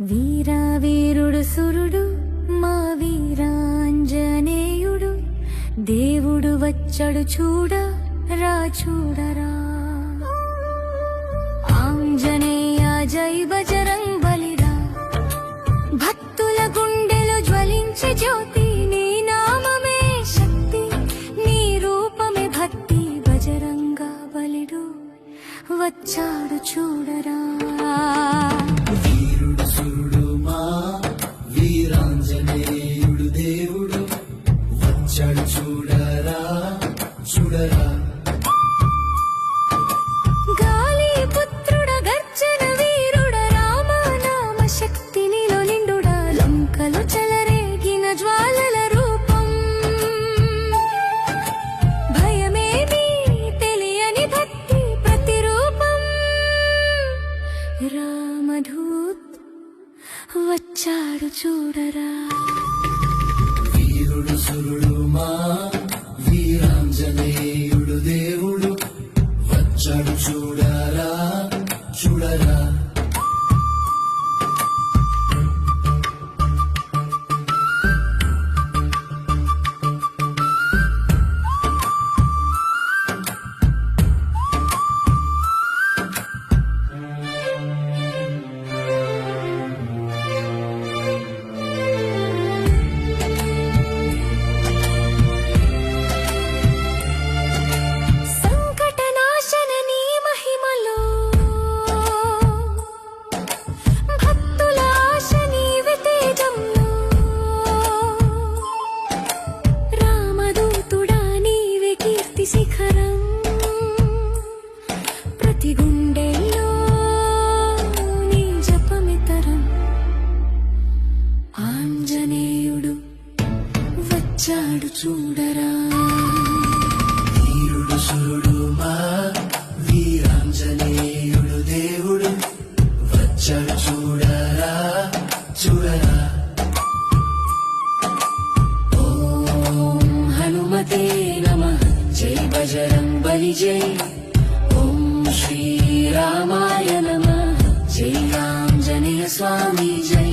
వీరా వీరుడు సురుడు మా వీరాంజనేయుడు. దేవుడు వచ్చడు చూడ రా చూడరా ఆంజనేయ జై బజరంగ్ బలిరా. భక్తుల గుండెలు జ్వలించే జ్యోతి నీ నామమే శక్తి. నీ రూపమే భక్తి బజరంగ బలిడు. వచ్చాడు చూడరా. వచ్చాడు చూడరా చూడరా. గాలి పుత్రుడ గర్జన వీరుడ రామ నామ శక్తి నీలో నిండుడ లంకలు చెలరేగిన జ్వాలల రూపం. భయమేమి తెలియని భక్తి ప్రతిరూపం. రామధూత్ వచ్చాడు చూడరా. సురుడు సురుడు మా వీరాంజనేయుడు దేవుడు. వచ్చాడు చూడరా చూడరా. శిఖరం ప్రతి గుండెల్లో నీ జపమితరం. ఆంజనేయుడు వచ్చాడు చూడరా. వీరుడు సురుడు మా వీరాంజనేయుడు దేవుడు వచ్చాడు చూడరా చూడరా. ఓం హనుమతే నమ జై బజరంగ్ బలి జై ఓం శ్రీరామాయ నమ జై ఆంజనేయ స్వామి జై